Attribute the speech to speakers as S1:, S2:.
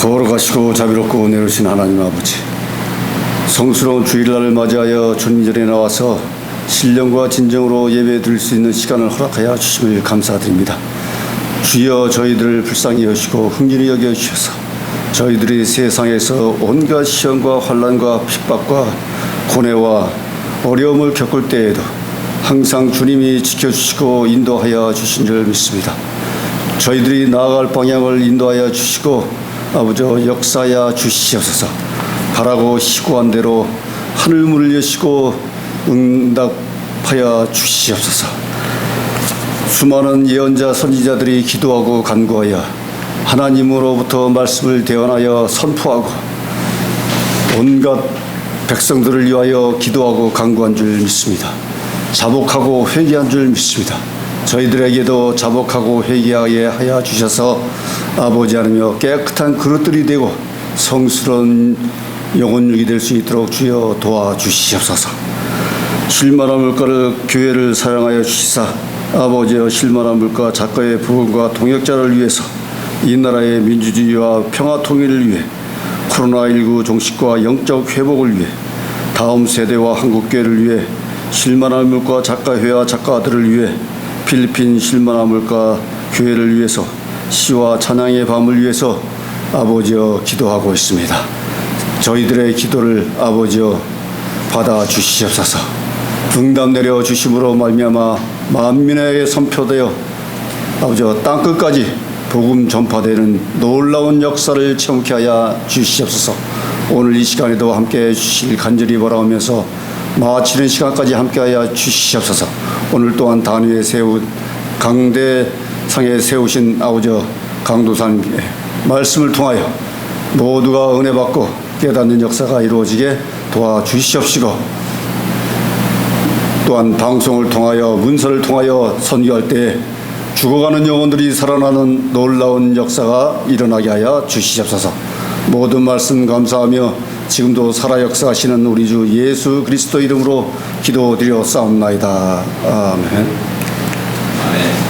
S1: 거룩하시고 자비롭고 은혜로우신 하나님 아버지 성스러운 주일날을 맞이하여 주님 전에 나와서 신령과 진정으로 예배 드릴 수 있는 시간을 허락하여 주심을 감사드립니다. 주여 저희들을 불쌍히 여시고 흥진히 여겨 주셔서 저희들이 세상에서 온갖 시험과 환란과 핍박과 고뇌와 어려움을 겪을 때에도 항상 주님이 지켜주시고 인도하여 주신 줄 믿습니다. 저희들이 나아갈 방향을 인도하여 주시고 아버지 역사야 주시옵소서 바라고 시구한 대로 하늘 문을 여시고 응답하여 주시옵소서 수많은 예언자 선지자들이 기도하고 간구하여 하나님으로부터 말씀을 대언하여 선포하고 온갖 백성들을 위하여 기도하고 간구한 줄 믿습니다. 자복하고 회개한 줄 믿습니다. 저희들에게도 자복하고 회개하게 하여 주셔서 아버지 하나며 깨끗한 그릇들이 되고 성스러운 영혼육이 될 수 있도록 주여 도와주시옵소서. 실만한 물가를 교회를 사랑하여 주시사 아버지여 실만한 물가 작가의 부흥과 동역자를 위해서 이 나라의 민주주의와 평화 통일을 위해 코로나19 종식과 영적 회복을 위해 다음 세대와 한국교회를 위해 실만한 물가 작가회와 작가들을 위해 필리핀 물가 교회를 위해서 시와 찬양의 밤을 위해서 아버지여 기도하고 있습니다. 저희들의 기도를 아버지여 받아 주시옵소서. 응답 내려 주심으로 말미암아 만민에게 선포되어 아버지여 땅 끝까지 복음 전파되는 놀라운 역사를 체험케 하여 주시옵소서. 오늘 이 시간에도 함께 해 주실 간절히 바라오면서 마치는 시간까지 함께 하여 주시옵소서. 오늘 또한 단위에 세운 강대상에 세우신 아버지 강도사님의 말씀을 통하여 모두가 은혜 받고 깨닫는 역사가 이루어지게 도와주시옵시고 또한 방송을 통하여 문서를 통하여 선교할 때 죽어가는 영혼들이 살아나는 놀라운 역사가 일어나게 하여 주시옵소서. 모든 말씀 감사하며 지금도 살아 역사하시는 우리 주 예수 그리스도 이름으로 기도드려 싸움나이다. 아멘. 아멘.